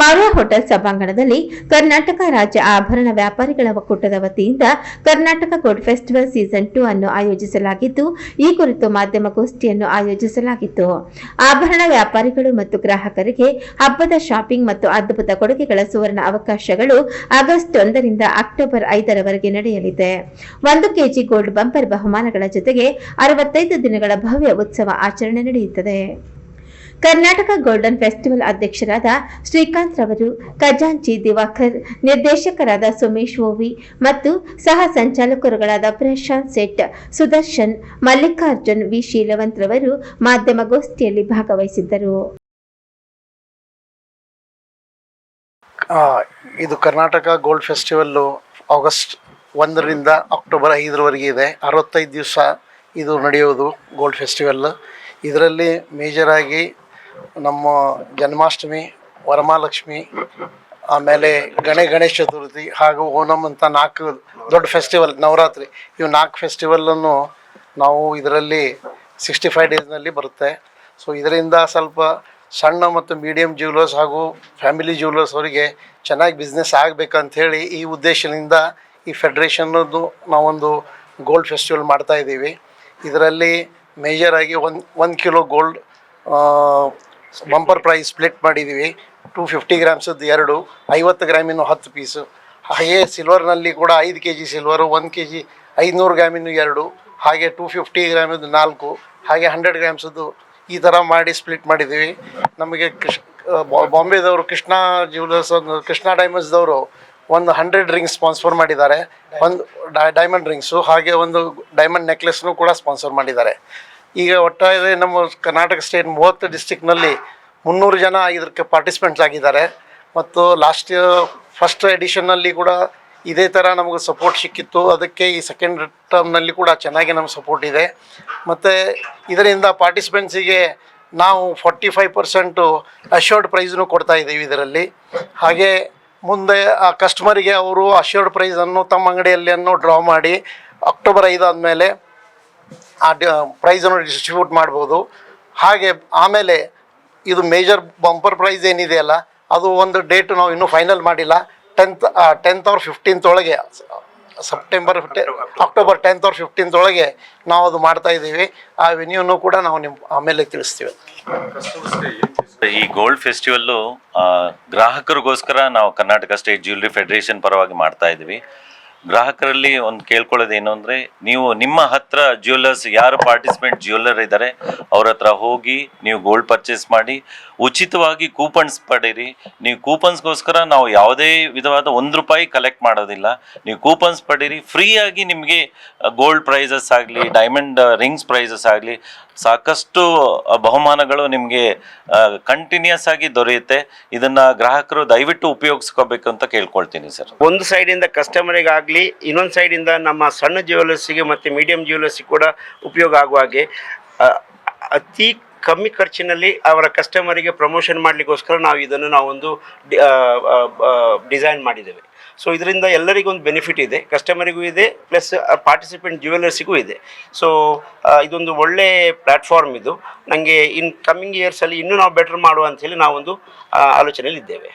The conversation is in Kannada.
ಮಾರಿಯಾ ಹೋಟೆಲ್ ಸಭಾಂಗಣದಲ್ಲಿ ಕರ್ನಾಟಕ ರಾಜ್ಯ ಆಭರಣ ವ್ಯಾಪಾರಿಗಳ ಒಕ್ಕೂಟದ ವತಿಯಿಂದ Karnataka gold festival season two ಅನ್ನು ಆಯೋಜಿಸಲಾಗಿದ್ದು, ಈ ಕುರಿತು ಮಾಧ್ಯಮಗೋಷ್ಠಿಯನ್ನು ಆಯೋಜಿಸಲಾಗಿತ್ತು. ಆಭರಣ ವ್ಯಾಪಾರಿಗಳು ಮತ್ತು ಗ್ರಾಹಕರಿಗೆ ಹಬ್ಬದ ಶಾಪಿಂಗ್ ಮತ್ತು ಅದ್ಭುತ ಕೊಡುಗೆಗಳ ಸುವರ್ಣ ಅವಕಾಶಗಳು ಆಗಸ್ಟ್ ಒಂದರಿಂದ ಅಕ್ಟೋಬರ್ ಐದರವರೆಗೆ ನಡೆಯಲಿದೆ. ಒಂದು ಕೆಜಿ ಗೋಲ್ಡ್ ಬಂಪರ್ ಬಹುಮಾನಗಳ ಜೊತೆಗೆ ಅರವತ್ತೈದು ದಿನಗಳ ಭವ್ಯ ಉತ್ಸವ ಆಚರಣೆ ನಡೆಯುತ್ತದೆ. ಕರ್ನಾಟಕ ಗೋಲ್ಡನ್ ಫೆಸ್ಟಿವಲ್ ಅಧ್ಯಕ್ಷರಾದ ಶ್ರೀಕಾಂತ್ ರವರು, ಖಜಾಂಚಿ ದಿವಾಕರ್, ನಿರ್ದೇಶಕರಾದ ಸುಮೇಶ್ ಓವಿ ಮತ್ತು ಸಹ ಸಂಚಾಲಕರುಗಳಾದ ಪ್ರಶಾಂತ್ ಸೆಟ್ ಸುದರ್ಶನ್, ಮಲ್ಲಿಕಾರ್ಜುನ್ ವಿ. ಶೀಲವಂತ್ ರವರು ಮಾಧ್ಯಮಗೋಷ್ಠಿಯಲ್ಲಿ ಭಾಗವಹಿಸಿದ್ದರು. ಇದು ಕರ್ನಾಟಕ ಗೋಲ್ಡ್ ಫೆಸ್ಟಿವಲ್ ಆಗಸ್ಟ್ ಒಂದರಿಂದ ಅಕ್ಟೋಬರ್ ಐದರವರೆಗೆ ಇದೆ. ಅರವತ್ತೈದು ದಿವಸ ಇದು ನಡೆಯೋದು ಗೋಲ್ಡ್ ಫೆಸ್ಟಿವಲ್. ಇದರಲ್ಲಿ ಮೇಜರಾಗಿ ನಮ್ಮ ಜನ್ಮಾಷ್ಟಮಿ, ವರಮಹಾಲಕ್ಷ್ಮಿ, ಆಮೇಲೆ ಗಣೆ ಗಣೇಶ ಚತುರ್ಥಿ ಹಾಗೂ ಓಣಂ ಅಂತ ನಾಲ್ಕು ದೊಡ್ಡ ಫೆಸ್ಟಿವಲ್ ನವರಾತ್ರಿ. ಇವು ನಾಲ್ಕು ಫೆಸ್ಟಿವಲನ್ನು ನಾವು ಇದರಲ್ಲಿ ಸಿಕ್ಸ್ಟಿ ಫೈವ್ ಡೇಸ್ನಲ್ಲಿ ಬರುತ್ತೆ. ಸೊ ಇದರಿಂದ ಸ್ವಲ್ಪ ಸಣ್ಣ ಮತ್ತು ಮೀಡಿಯಂ ಜ್ಯುವೆಲರ್ಸ್ ಹಾಗೂ ಫ್ಯಾಮಿಲಿ ಜ್ಯುವೆಲರ್ಸ್ ಅವರಿಗೆ ಚೆನ್ನಾಗಿ ಬಿಸ್ನೆಸ್ ಆಗಬೇಕಂಥೇಳಿ ಈ ಉದ್ದೇಶದಿಂದ ಈ ಫೆಡ್ರೇಷನ್ನದು ನಾವೊಂದು ಗೋಲ್ಡ್ ಫೆಸ್ಟಿವಲ್ ಮಾಡ್ತಾ ಇದ್ದೀವಿ. ಇದರಲ್ಲಿ ಮೇಜರಾಗಿ ಒಂದು ಒಂದು kilo gold bumper prize split ಮಾಡಿದ್ದೀವಿ ಟು ಫಿಫ್ಟಿ ಗ್ರಾಮ್ಸದ್ದು ಎರಡು, ಐವತ್ತು ಗ್ರಾಮಿನ ಹತ್ತು ಪೀಸು ಹಾಗೆ ಸಿಲ್ವರ್ನಲ್ಲಿ ಕೂಡ ಐದು ಕೆ ಜಿ ಸಿಲ್ವರು ಒಂದು ಕೆ ಜಿ ಐದುನೂರು ಗ್ರಾಮಿನ ಎರಡು, ಹಾಗೆ ಟು ಫಿಫ್ಟಿ ಗ್ರಾಮಿದ್ದು ನಾಲ್ಕು, ಹಾಗೆ ಹಂಡ್ರೆಡ್ ಗ್ರಾಮ್ಸದ್ದು ಈ ಥರ ಮಾಡಿ ಸ್ಪ್ಲಿಟ್ ಮಾಡಿದ್ದೀವಿ ನಮಗೆ ಕೃಷ್ ಬಾಂಬೆದವರು ಕೃಷ್ಣ ಜ್ಯುವೆಲರ್ಸ್ ಕೃಷ್ಣ ಡೈಮಂಡ್ಸ್ದವರು ಒಂದು ಹಂಡ್ರೆಡ್ ರಿಂಗ್ಸ್ ಸ್ಪಾನ್ಸರ್ ಮಾಡಿದ್ದಾರೆ. ಒಂದು ಡೈಮಂಡ್ ರಿಂಗ್ಸು ಹಾಗೆ ಒಂದು ಡೈಮಂಡ್ ನೆಕ್ಲೆಸ್ನು ಕೂಡ ಸ್ಪಾನ್ಸರ್ ಮಾಡಿದ್ದಾರೆ. ಈಗ ಒಟ್ಟಾರೆ ನಮ್ಮ ಕರ್ನಾಟಕ ಸ್ಟೇಟ್ ಮೂವತ್ತು ಡಿಸ್ಟಿಕ್ನಲ್ಲಿ ಮುನ್ನೂರು ಜನ ಇದಕ್ಕೆ ಪಾರ್ಟಿಸಿಪೆಂಟ್ಸ್ ಆಗಿದ್ದಾರೆ. ಮತ್ತು ಲಾಸ್ಟ್ ಫಸ್ಟ್ ಎಡಿಷನ್ನಲ್ಲಿ ಕೂಡ ಇದೇ ಥರ ನಮಗೆ ಸಪೋರ್ಟ್ ಸಿಕ್ಕಿತ್ತು. ಅದಕ್ಕೆ ಈ ಸೆಕೆಂಡ್ ಟರ್ಮ್ನಲ್ಲಿ ಕೂಡ ಚೆನ್ನಾಗಿ ನಮ್ಗೆ ಸಪೋರ್ಟ್ ಇದೆ. ಮತ್ತು ಇದರಿಂದ ಪಾರ್ಟಿಸಿಪೆಂಟ್ಸಿಗೆ ನಾವು ಫಾರ್ಟಿ ಫೈವ್ ಪರ್ಸೆಂಟು ಅಶ್ಯೂರ್ಡ್ ಪ್ರೈಸ್ನು ಕೊಡ್ತಾ ಇದ್ದೀವಿ ಇದರಲ್ಲಿ. ಹಾಗೆ ಮುಂದೆ ಆ ಕಸ್ಟಮರಿಗೆ ಅವರು ಅಶ್ಯೂರ್ಡ್ ಪ್ರೈಸನ್ನು ತಮ್ಮ ಅಂಗಡಿಯಲ್ಲಿ ಡ್ರಾ ಮಾಡಿ ಅಕ್ಟೋಬರ್ ಐದಾದಮೇಲೆ ಆ ಡಿ ಪ್ರೈಸನ್ನು ಡಿಸ್ಟ್ರಿಬ್ಯೂಟ್ ಮಾಡ್ಬೋದು. ಹಾಗೆ ಆಮೇಲೆ ಇದು ಮೇಜರ್ ಬಂಪರ್ ಪ್ರೈಸ್ ಏನಿದೆಯಲ್ಲ ಅದು ಒಂದು ಡೇಟ್ ನಾವು ಇನ್ನೂ ಫೈನಲ್ ಮಾಡಿಲ್ಲ. ಟೆಂತ್ ಟೆಂತ್ ಅವ್ರ ಫಿಫ್ಟೀನ್ತ್ ಒಳಗೆ ಸೆಪ್ಟೆಂಬರ್ ಅಕ್ಟೋಬರ್ ಟೆಂತ್ ಅವ್ರ ಫಿಫ್ಟೀನ್ತ್ ಒಳಗೆ ನಾವು ಅದು ಮಾಡ್ತಾ ಇದ್ದೀವಿ. ಆ ವೆನ್ಯೂನು ಕೂಡ ನಾವು ನಿಮ್ಮ ಆಮೇಲೆ ತಿಳಿಸ್ತೀವಿ. ಈ ಗೋಲ್ಡ್ ಫೆಸ್ಟಿವಲ್ಲು ಗ್ರಾಹಕರಿಗೋಸ್ಕರ ನಾವು ಕರ್ನಾಟಕ ಸ್ಟೇಟ್ ಜ್ಯುವೆಲ್ರಿ ಫೆಡರೇಷನ್ ಪರವಾಗಿ ಮಾಡ್ತಾ ಇದ್ದೀವಿ. ಗ್ರಾಹಕರಲ್ಲಿ ಒಂದು ಕೇಳ್ಕೊಳ್ಳೋದು ಏನು ಅಂದರೆ, ನೀವು ನಿಮ್ಮ ಹತ್ರ ಜ್ಯುವೆಲ್ಲರ್ಸ್ ಯಾರು ಪಾರ್ಟಿಸಿಪೆಂಟ್ ಜ್ಯುವೆಲ್ಲರ್ ಇದ್ದಾರೆ ಅವ್ರ ಹತ್ರ ಹೋಗಿ ನೀವು ಗೋಲ್ಡ್ ಪರ್ಚೇಸ್ ಮಾಡಿ, ಉಚಿತವಾಗಿ ಕೂಪನ್ಸ್ ಪಡೀರಿ. ನೀವು ಕೂಪನ್ಸ್ಗೋಸ್ಕರ ನಾವು ಯಾವುದೇ ವಿಧವಾದ ಒಂದು ರೂಪಾಯಿ ಕಲೆಕ್ಟ್ ಮಾಡೋದಿಲ್ಲ. ನೀವು ಕೂಪನ್ಸ್ ಪಡೀರಿ ಫ್ರೀಯಾಗಿ ನಿಮಗೆ ಗೋಲ್ಡ್ ಪ್ರೈಸಸ್ ಆಗಲಿ ಡೈಮಂಡ್ ರಿಂಗ್ಸ್ ಪ್ರೈಸಸ್ ಆಗಲಿ, ಸಾಕಷ್ಟು ಬಹುಮಾನಗಳು ನಿಮಗೆ ಕಂಟಿನ್ಯೂಸ್ ಆಗಿ ದೊರೆಯುತ್ತೆ. ಇದನ್ನ ಗ್ರಾಹಕರು ದಯವಿಟ್ಟು ಉಪಯೋಗಿಸ್ಕೋಬೇಕು ಅಂತ ಕೇಳ್ಕೊಳ್ತೀನಿ, ಸರ್. ಒಂದು ಸೈಡಿಂದ ಕಸ್ಟಮರಿಗೆ ಆಗಲಿ ಇನ್ನೊಂದು ಸೈಡಿಂದ ನಮ್ಮ ಸಣ್ಣ ಜ್ಯುವೆಲ್ಲರ್ಸಿಗೆ ಮತ್ತು ಮೀಡಿಯಂ ಜ್ಯುವೆಲರ್ಸಿಗೆ ಕೂಡ ಉಪಯೋಗ ಆಗುವ ಹಾಗೆ ಅತಿ ಕಮ್ಮಿ ಖರ್ಚಿನಲ್ಲಿ ಅವರ ಕಸ್ಟಮರಿಗೆ ಪ್ರಮೋಷನ್ ಮಾಡಲಿಕ್ಕೋಸ್ಕರ ನಾವು ಇದನ್ನು ನಾವೊಂದು ಡಿಸೈನ್ ಮಾಡಿದ್ದೇವೆ. ಸೊ ಇದರಿಂದ ಎಲ್ಲರಿಗೂ ಒಂದು ಬೆನಿಫಿಟ್ ಇದೆ ಕಸ್ಟಮರಿಗೂ ಇದೆ ಪ್ಲಸ್ ಪಾರ್ಟಿಸಿಪೆಂಟ್ ಜ್ಯುವೆಲ್ಲರ್ಸಿಗೂ ಇದೆ. ಸೊ ಇದೊಂದು ಒಳ್ಳೆ ಪ್ಲ್ಯಾಟ್ಫಾರ್ಮ್ ಇದು. ನನಗೆ ಇನ್ ಕಮ್ಮಿಂಗ್ ಇಯರ್ಸಲ್ಲಿ ಇನ್ನೂ ನಾವು ಬೆಟರ್ ಮಾಡುವ ಅಂಥೇಳಿ ನಾವೊಂದು ಆಲೋಚನೆಯಲ್ಲಿದ್ದೇವೆ.